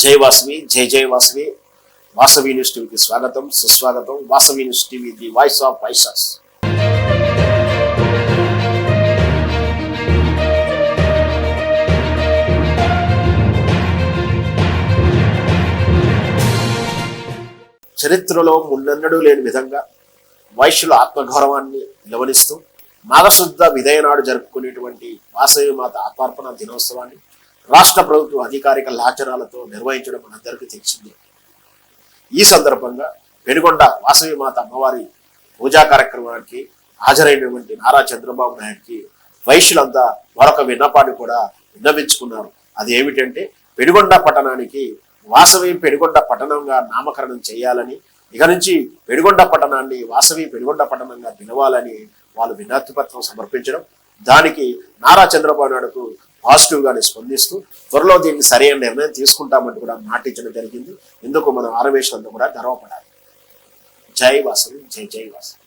జై వాసవి జై జై వాసవి. వాసవి న్యూస్ టీవీకి స్వాగతం సుస్వాగతం. Vasavi news TV the voice of voices చరిత్రలో మున్నెన్నడూ లేని విధంగా వైశ్యుల ఆత్మగౌరవాన్ని నిలవనిస్తూ మాఘశుద్ధ విధేయనాడు జరుపుకునేటువంటి వాసవి మాత ఆత్మార్పణ దినోత్సవాన్ని రాష్ట్ర ప్రభుత్వ అధికారిక లాచరాలతో నిర్వహించడం మనందరికీ తెలిసిందే. ఈ సందర్భంగా పెనుగొండ వాసవి మాత అమ్మవారి పూజా కార్యక్రమానికి హాజరైనటువంటి నారా చంద్రబాబు నాయుడుకి వైశ్యులంతా మరొక విన్నపాన్ని కూడా విన్నవించుకున్నారు. అది ఏమిటంటే పెనుగొండ పట్టణానికి వాసవి పెనుగొండ పట్టణంగా నామకరణం చేయాలని ఇక నుంచి పెనుగొండ పట్టణాన్ని వాసవి పెనుగొండ పట్టణంగా పిలవాలని వాళ్ళు వినతి పత్రం సమర్పించడం దానికి నారా చంద్రబాబు నాయుడుకు పాజిటివ్ గానే స్పందిస్తూ త్వరలో దీనికి సరైన నిర్ణయం తీసుకుంటామని కూడా మాటించడం జరిగింది. ఎందుకు మనం ఆరవేశంతో కూడా గర్వపడాలి. జై వాసవి జై జై వాసవి